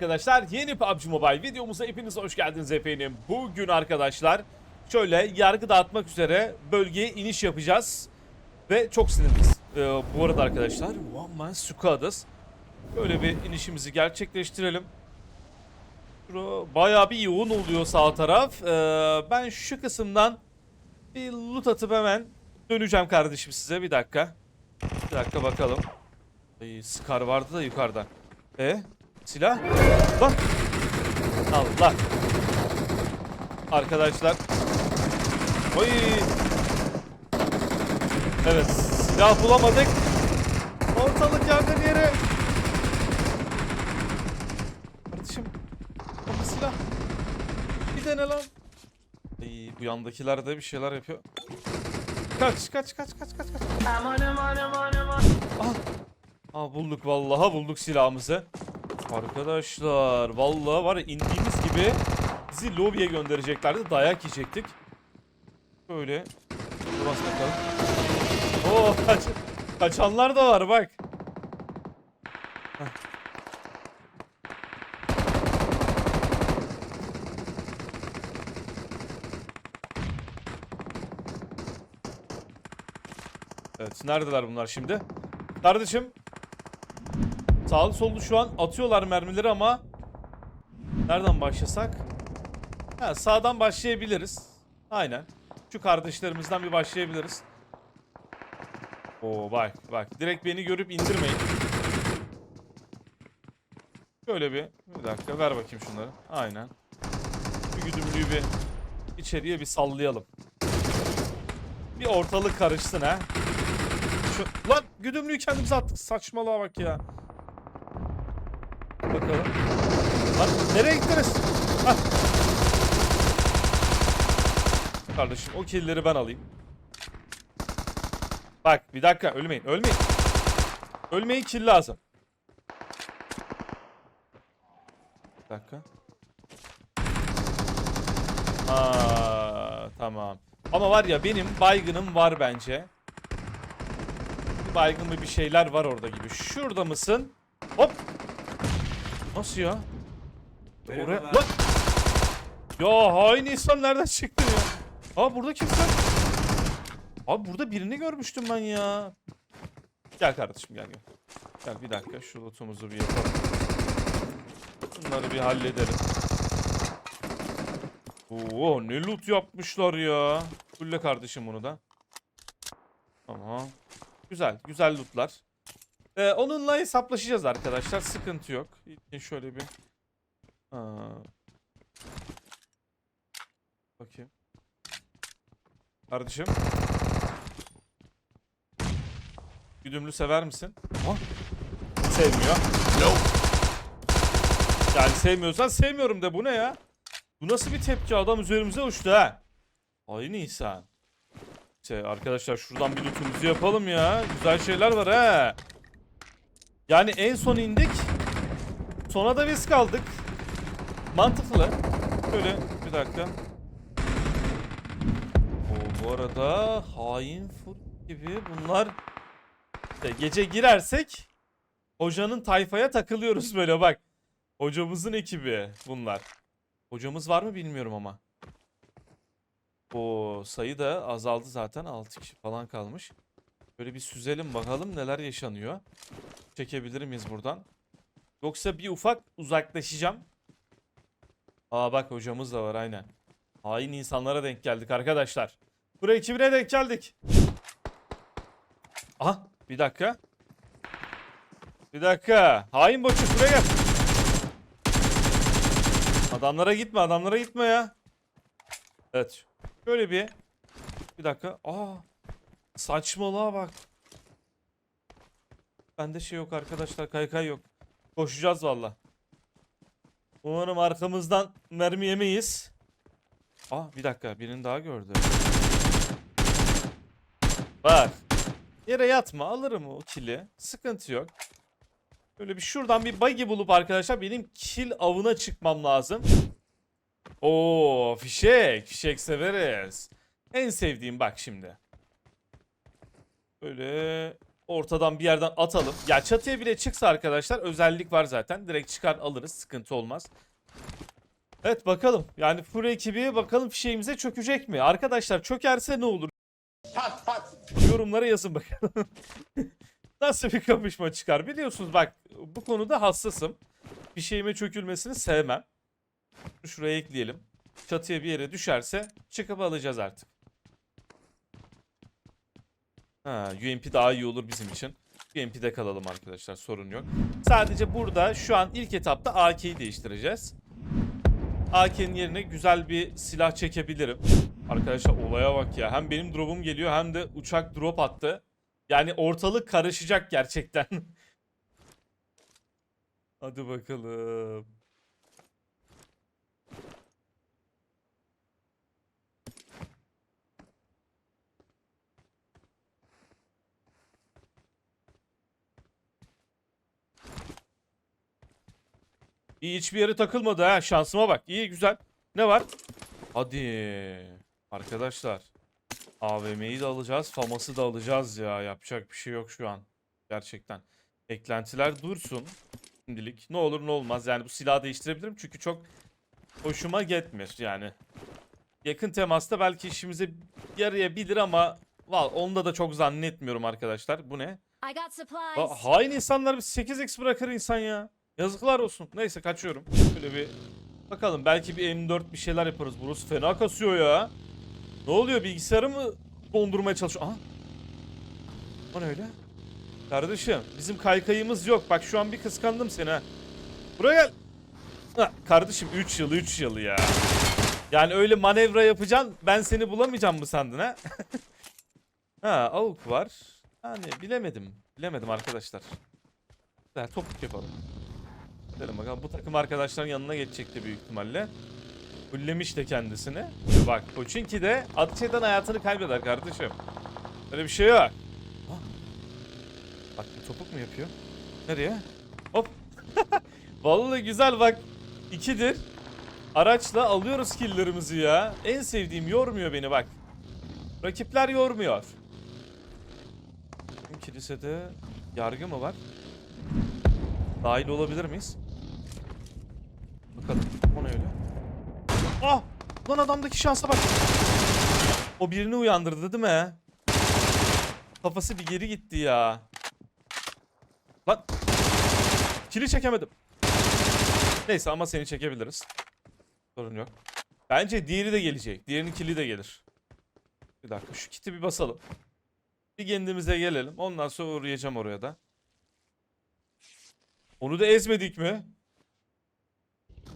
Arkadaşlar. Yeni PUBG Mobile videomuza hepiniz hoş geldiniz efendim. Bugün arkadaşlar şöyle yargı dağıtmak üzere bölgeye iniş yapacağız. Ve çok sinirliyiz. Ee, bu arada arkadaşlar One Man Squad'ız. Böyle bir inişimizi gerçekleştirelim. Bayağı bir yoğun oluyor sağ taraf. Ee, ben şu kısımdan bir loot atıp hemen döneceğim kardeşim size. Bir dakika. Bir dakika bakalım. Ay, Scar vardı da yukarıda. E silah? Bak. Allah. Arkadaşlar. Oy. Evet. Silah bulamadık. Ortalık yangın yeri. Kardeşim. Ama silah. Bir dene lan. Ay, bu yandakiler de bir şeyler yapıyor. Kaç kaç kaç kaç kaç kaç. Aha. Aa bulduk vallahi bulduk silahımızı. Arkadaşlar vallahi var ya indiğimiz gibi bizi lobiye göndereceklerdi. Dayak yiyecektik. Böyle. Bas bakalım. Oo kaç, kaçanlar da var bak. Evet neredeler bunlar şimdi? Kardeşim Sağlı sollu şu an atıyorlar mermileri ama Nereden başlasak? Ha, sağdan başlayabiliriz. Aynen. Şu kardeşlerimizden bir başlayabiliriz. Oo bak bak. Direkt beni görüp indirmeyin. Şöyle bir bir dakika ver bakayım şunları. Aynen. Bir güdümlüğü bir içeriye bir sallayalım. Bir ortalık karışsın ha. Şu, lan güdümlüğü kendimize attık. Saçmalığa bak ya. Bakalım. Lan nereye gittiniz? Hah. Kardeşim o killleri ben alayım. Bak bir dakika ölmeyin ölmeyin. Ölmeyin kill lazım. Bir dakika. Aa, tamam. Ama var ya benim baygınım var bence. Bir baygın bir şeyler var orada gibi. Şurada mısın? Hop. Nasıl ya? Oraya... Lan! Ya hain insan nereden çıktın ya? Aa burada kimse. Abi burada birini görmüştüm ben ya. Gel kardeşim gel gel. Gel bir dakika şu lootumuzu bir yapalım. Bunları bir halledelim. Oo ne loot yapmışlar ya. Fulle kardeşim bunu da. Tamam. Güzel güzel lootlar. Ee, onunla hesaplaşacağız arkadaşlar. Sıkıntı yok. İlkin şöyle bir Ha. Bakayım. Kardeşim. Güdümlü sever misin? Ha? Sevmiyor. No. Yani sevmiyorsan sevmiyorum de bu ne ya? Bu nasıl bir tepki adam üzerimize uçtu ha? Aynı insan. Şey arkadaşlar şuradan bir lootumuzu yapalım ya. Güzel şeyler var ha. Yani en son indik. Sona da biz kaldık. Mantıklı. Şöyle bir dakika. Oo, bu arada hain fur gibi bunlar İşte gece girersek hocanın tayfaya takılıyoruz böyle bak. Hocamızın ekibi bunlar. Hocamız var mı bilmiyorum ama. O sayı da azaldı zaten 6 kişi falan kalmış. Böyle bir süzelim bakalım neler yaşanıyor. Çekebilir miyiz buradan? Yoksa bir ufak uzaklaşacağım. Aa bak hocamız da var aynen. Hain insanlara denk geldik arkadaşlar. Buraya ekibine denk geldik. Aha bir dakika. Bir dakika. Hain boçu şuraya gel. Adamlara gitme adamlara gitme ya. Evet. Şöyle bir. Bir dakika. Aa. Saçmalığa bak. Bende şey yok arkadaşlar kaykay yok. Koşacağız valla. Umarım arkamızdan mermi yemeyiz. Ah bir dakika birini daha gördüm. Bak. Yere yatma alırım o kili. Sıkıntı yok. Böyle bir şuradan bir buggy bulup arkadaşlar benim kill avına çıkmam lazım. Oo fişek. Fişek severiz. En sevdiğim bak şimdi. Böyle ortadan bir yerden atalım. Ya çatıya bile çıksa arkadaşlar özellik var zaten. Direkt çıkar alırız. Sıkıntı olmaz. Evet bakalım. Yani full ekibi bakalım fişeğimize çökecek mi? Arkadaşlar çökerse ne olur? Pat pat. Yorumlara yazın bakalım. Nasıl bir kapışma çıkar? Biliyorsunuz bak bu konuda hassasım. Bir şeyime çökülmesini sevmem. Şuraya ekleyelim. Çatıya bir yere düşerse çıkıp alacağız artık. Ha, UMP daha iyi olur bizim için. UMP'de kalalım arkadaşlar sorun yok. Sadece burada şu an ilk etapta AK'yi değiştireceğiz. AK'nin yerine güzel bir silah çekebilirim. Arkadaşlar olaya bak ya. Hem benim drop'um geliyor hem de uçak drop attı. Yani ortalık karışacak gerçekten. Hadi bakalım. İyi hiçbir yere takılmadı ha. Şansıma bak. İyi güzel. Ne var? Hadi. Arkadaşlar. AVM'yi de alacağız. FAMAS'ı da alacağız ya. Yapacak bir şey yok şu an. Gerçekten. Eklentiler dursun. Şimdilik. Ne olur ne olmaz. Yani bu silahı değiştirebilirim. Çünkü çok hoşuma gitmiyor yani. Yakın temasta belki işimize yarayabilir ama Val onda da çok zannetmiyorum arkadaşlar. Bu ne? Aa, hain insanlar bir 8x bırakır insan ya. Yazıklar olsun. Neyse kaçıyorum. Şöyle bir bakalım belki bir M4 bir şeyler yaparız. Burası fena kasıyor ya. Ne oluyor bilgisayarı mı dondurmaya çalışıyor? Aha. O ne öyle? Kardeşim bizim kaykayımız yok. Bak şu an bir kıskandım seni ha. Buraya gel. Ha, kardeşim 3 yıl 3 yıl ya. Yani öyle manevra yapacaksın ben seni bulamayacağım mı sandın ha? ha avuk var. Yani bilemedim. Bilemedim arkadaşlar. Güzel topuk yapalım. Gidelim bakalım. Bu takım arkadaşların yanına geçecekti büyük ihtimalle. Fullemiş de kendisini. Bak Koçinki de ateş eden hayatını kaybeder kardeşim. Öyle bir şey yok. Ah. Bak bir topuk mu yapıyor? Nereye? Hop. Vallahi güzel bak. İkidir. Araçla alıyoruz killlerimizi ya. En sevdiğim yormuyor beni bak. Rakipler yormuyor. Kilisede yargı mı var? Dahil olabilir miyiz? Bakalım. O ne öyle? Ah! Lan adamdaki şansa bak. O birini uyandırdı değil mi? Kafası bir geri gitti ya. Lan. Kili çekemedim. Neyse ama seni çekebiliriz. Sorun yok. Bence diğeri de gelecek. Diğerinin kili de gelir. Bir dakika şu kiti bir basalım. Bir kendimize gelelim. Ondan sonra uğrayacağım oraya da. Onu da ezmedik mi?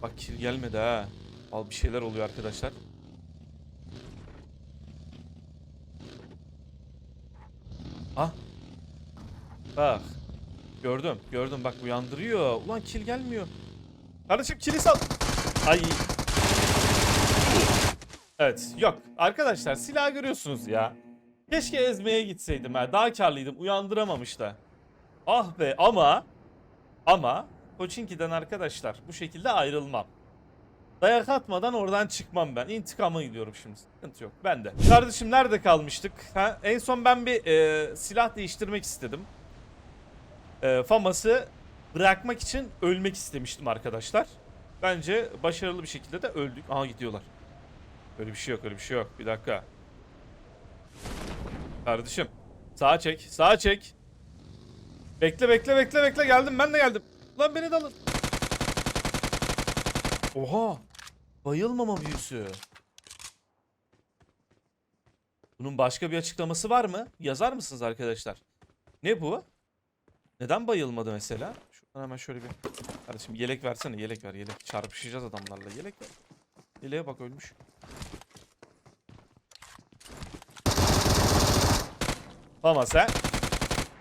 Bak kill gelmedi ha. Al bir şeyler oluyor arkadaşlar. Ah. Bak. Gördüm. Gördüm bak uyandırıyor. Ulan kill gelmiyor. Kardeşim kill'i sal. Ay. Evet yok. Arkadaşlar silah görüyorsunuz ya. Keşke ezmeye gitseydim ha. Daha karlıydım. Uyandıramamış da. Ah be ama ama Koçinki'den arkadaşlar bu şekilde ayrılmam. Dayak atmadan oradan çıkmam ben. İntikama gidiyorum şimdi. Sıkıntı yok. Ben de. Kardeşim nerede kalmıştık? Ha, en son ben bir e, silah değiştirmek istedim. E, Famas'ı bırakmak için ölmek istemiştim arkadaşlar. Bence başarılı bir şekilde de öldük. Aha gidiyorlar. Öyle bir şey yok, öyle bir şey yok. Bir dakika. Kardeşim. Sağa çek, sağa çek. Bekle, bekle, bekle, bekle. Geldim, ben de geldim. Lan beni de alın. Oha. Bayılmama büyüsü. Bunun başka bir açıklaması var mı? Yazar mısınız arkadaşlar? Ne bu? Neden bayılmadı mesela? Şuradan hemen şöyle bir... Kardeşim yelek versene yelek ver yelek. Çarpışacağız adamlarla yelek ver. Yeleğe bak ölmüş. Ama sen...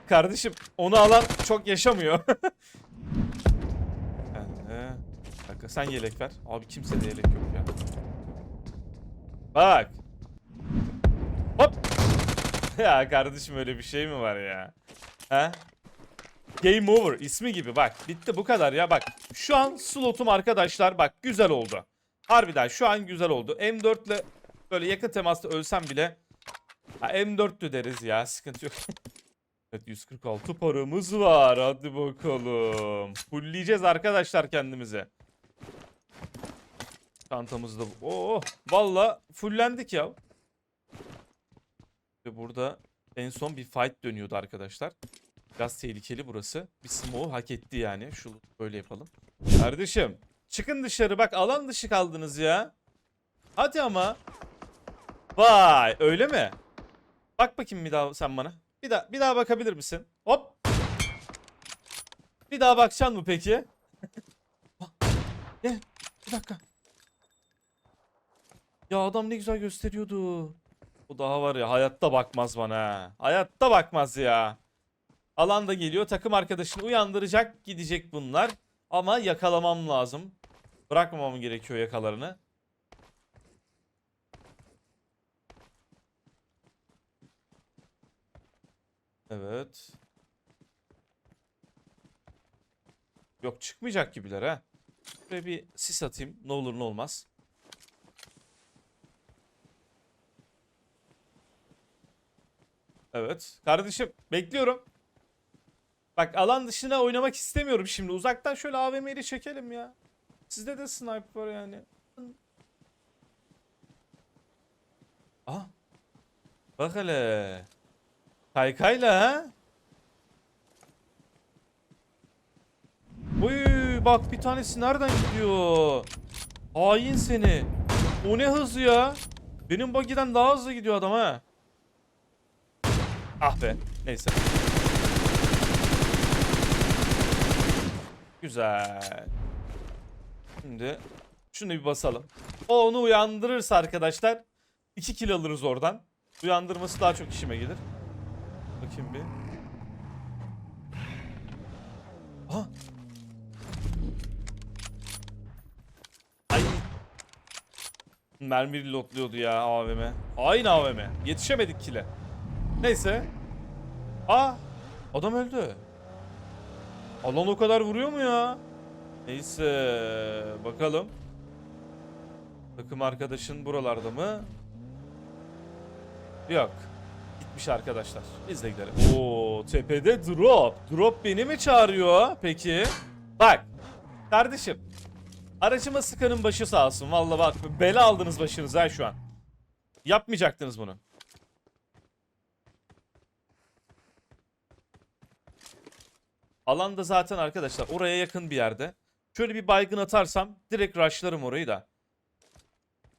Kardeşim onu alan çok yaşamıyor. Dakika sen yelek ver. Abi kimsede yelek yok ya. Bak. Hop. ya kardeşim öyle bir şey mi var ya? He? Game over ismi gibi bak. Bitti bu kadar ya bak. Şu an slotum arkadaşlar bak güzel oldu. Harbiden şu an güzel oldu. M4 ile böyle yakın temasta ölsem bile ha, M4'tü deriz ya sıkıntı yok. Evet 146 paramız var. Hadi bakalım. Fullleyeceğiz arkadaşlar kendimize. Çantamızda. Oo, valla fullendik ya. Ve burada en son bir fight dönüyordu arkadaşlar. Biraz tehlikeli burası. Bir smoke hak etti yani. Şu böyle yapalım. Kardeşim çıkın dışarı bak alan dışı kaldınız ya. Hadi ama. Vay öyle mi? Bak bakayım bir daha sen bana. Bir daha bir daha bakabilir misin? Hop. Bir daha bakacaksın mı peki? Gel bir dakika. Ya adam ne güzel gösteriyordu. Bu daha var ya hayatta bakmaz bana. ha. Hayatta bakmaz ya. Alan da geliyor. Takım arkadaşını uyandıracak gidecek bunlar. Ama yakalamam lazım. Bırakmamam gerekiyor yakalarını. Evet. Yok çıkmayacak gibiler ha. Şuraya bir sis atayım. Ne olur ne olmaz. Evet. Kardeşim bekliyorum. Bak alan dışına oynamak istemiyorum şimdi. Uzaktan şöyle AVM'yi çekelim ya. Sizde de sniper var yani. Aha. Bak hele. Kaykayla ha? Bak bir tanesi nereden gidiyor? Hain seni. O ne hızı ya? Benim buggy'den daha hızlı gidiyor adam ha. Ah be. Neyse. Güzel. Şimdi şunu bir basalım. O onu uyandırırsa arkadaşlar 2 kill alırız oradan. Uyandırması daha çok işime gelir. Bakayım bir. Ha. Ay. Mermi lotluyordu ya AVM. Aynı AVM. Yetişemedik kile. Neyse. Aa. Adam öldü. Alan o kadar vuruyor mu ya? Neyse. Bakalım. Takım arkadaşın buralarda mı? Yok. Gitmiş arkadaşlar. Biz de gidelim. Oo, tepede drop. Drop beni mi çağırıyor peki? Bak. Kardeşim. Aracıma sıkanın başı sağ olsun. Vallahi bak bela aldınız başınıza şu an. Yapmayacaktınız bunu. Alanda zaten arkadaşlar oraya yakın bir yerde. Şöyle bir baygın atarsam direkt rushlarım orayı da.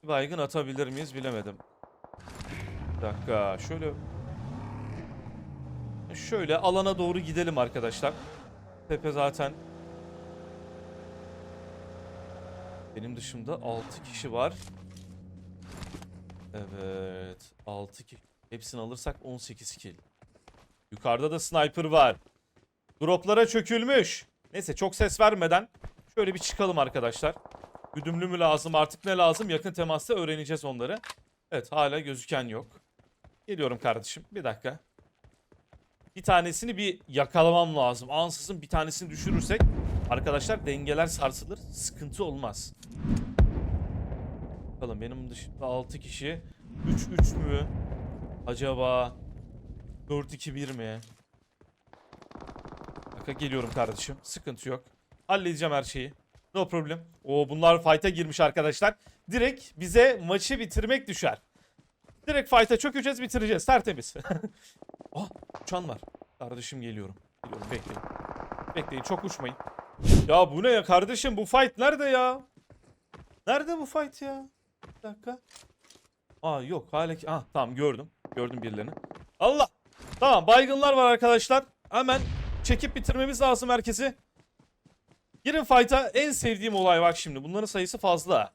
Baygın atabilir miyiz bilemedim. Bir dakika şöyle şöyle alana doğru gidelim arkadaşlar. Tepe zaten benim dışımda 6 kişi var. Evet 6 kişi. Hepsini alırsak 18 kill. Yukarıda da sniper var. Droplara çökülmüş. Neyse çok ses vermeden şöyle bir çıkalım arkadaşlar. Güdümlü mü lazım artık ne lazım yakın temasta öğreneceğiz onları. Evet hala gözüken yok. Geliyorum kardeşim bir dakika. Bir tanesini bir yakalamam lazım. Ansızın bir tanesini düşürürsek arkadaşlar dengeler sarsılır. Sıkıntı olmaz. Bakalım benim dışında 6 kişi. 3-3 mü? Acaba 4-2-1 mi? Dakika geliyorum kardeşim. Sıkıntı yok. Halledeceğim her şeyi. No problem. Oo bunlar fight'a girmiş arkadaşlar. Direkt bize maçı bitirmek düşer. Direkt fight'a çökeceğiz bitireceğiz. Tertemiz. ah uçan var. Kardeşim geliyorum. Geliyorum bekleyin. Bekleyin çok uçmayın. Ya bu ne ya kardeşim bu fight nerede ya? Nerede bu fight ya? Bir dakika. Aa yok hala ki. Ah tamam gördüm. Gördüm birilerini. Allah. Tamam baygınlar var arkadaşlar. Hemen çekip bitirmemiz lazım herkesi. Girin fight'a en sevdiğim olay bak şimdi. Bunların sayısı fazla.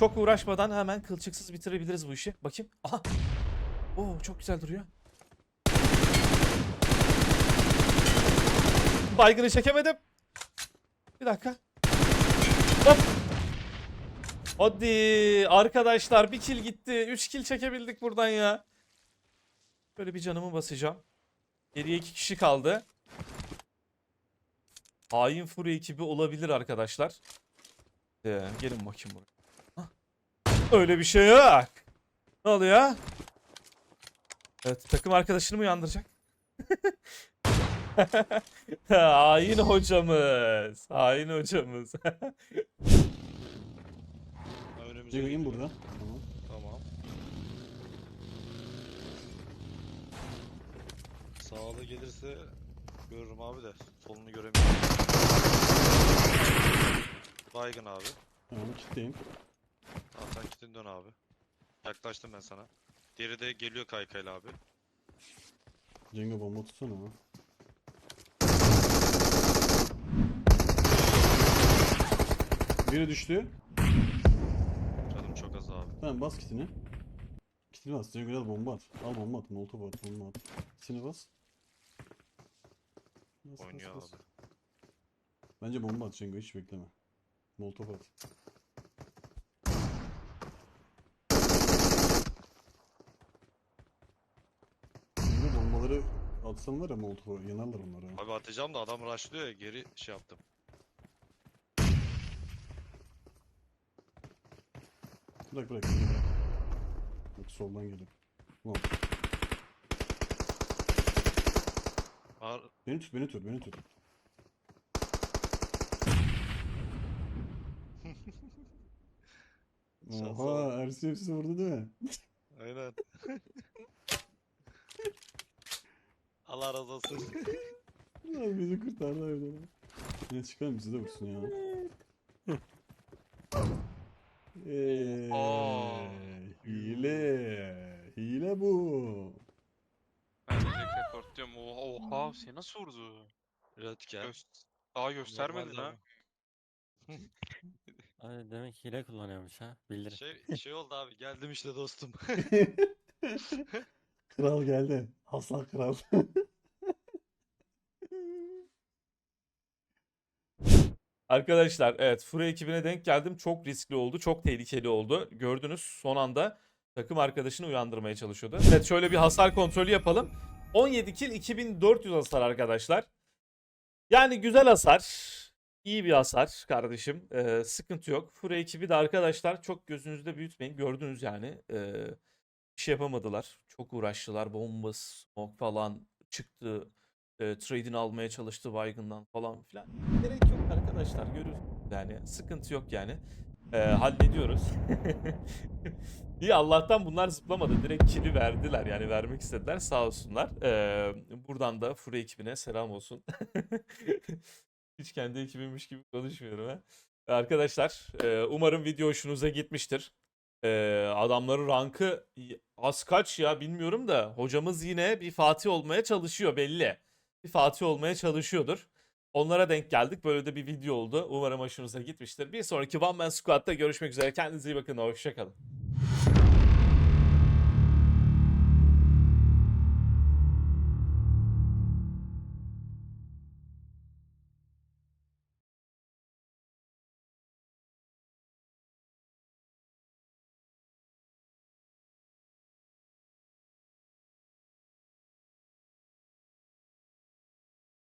Çok uğraşmadan hemen kılçıksız bitirebiliriz bu işi. Bakayım. Aha. Oo çok güzel duruyor. Baygını çekemedim. Bir dakika. Hop. Hadi arkadaşlar bir kill gitti. 3 kill çekebildik buradan ya. Böyle bir canımı basacağım. Geriye iki kişi kaldı. Hain Fury ekibi olabilir arkadaşlar. Ee, gelin bakayım buraya. Öyle bir şey yok. Ne oluyor? Evet takım arkadaşını mı uyandıracak? Hain hocamız. Hain hocamız. Önümüze burada. Tamam. Tamam. Sağlı gelirse görürüm abi de solunu göremiyorum. Baygın abi. Tamam kilitleyim. Tamam sen gittin dön abi. Yaklaştım ben sana. Diğeri de geliyor kaykayla abi. Cengo bomba tutsana ha. Biri düştü. Canım çok az abi. Tamam bas kitini. Kitini bas. Cengo al bomba at. Al bomba at. Molotov at. Bomba at. Kitini bas. Bas, Oynuyor bas. abi. Bence bomba at Cengo hiç bekleme. Molotov at. Cengo bombaları atsan var ya Molotov'a yanarlar onları. ha. Abi atacağım da adam rushlıyor ya geri şey yaptım. Bırak bırak. Bak soldan geliyor. Ulan Ar beni tut beni tut beni tut. Şansa Oha Ersin hepsi vurdu değil mi? Aynen. Allah razı olsun. Lan bizi kurtardı öyle. Ne çıkalım bizi de vursun ya. Eee, Aa. hile. Hile bu. Ben direkt report diyorum. Oha, oha seni nasıl vurdu? Röntgen. Göz daha göstermedi Normal lan. abi. Ay demek hile kullanıyormuş ha. Bildir. Şey, şey oldu abi geldim işte dostum. Kral geldi. Aslan kral. Arkadaşlar evet Furu ekibine denk geldim. Çok riskli oldu. Çok tehlikeli oldu. Gördünüz son anda takım arkadaşını uyandırmaya çalışıyordu. Evet şöyle bir hasar kontrolü yapalım. 17 kill 2400 hasar arkadaşlar. Yani güzel hasar. İyi bir hasar kardeşim. Ee, sıkıntı yok. Furu ekibi de arkadaşlar çok gözünüzde büyütmeyin. Gördünüz yani. Ee, bir şey yapamadılar. Çok uğraştılar. Bomba, smoke falan çıktı. E, trade'ini almaya çalıştı baygından falan filan. Gerek yok arkadaşlar görüyorsunuz. Yani sıkıntı yok yani. Ee, hallediyoruz. İyi Allah'tan bunlar zıplamadı. Direkt kill'i verdiler. Yani vermek istediler. Sağ olsunlar. Ee, buradan da Furu ekibine selam olsun. Hiç kendi ekibimmiş gibi konuşmuyorum ha. Arkadaşlar e, umarım video hoşunuza gitmiştir. Ee, adamların rankı az kaç ya bilmiyorum da hocamız yine bir Fatih olmaya çalışıyor belli. Bir Fatih olmaya çalışıyordur. Onlara denk geldik. Böyle de bir video oldu. Umarım hoşunuza gitmiştir. Bir sonraki One Man Squad'da görüşmek üzere. Kendinize iyi bakın. Hoşçakalın.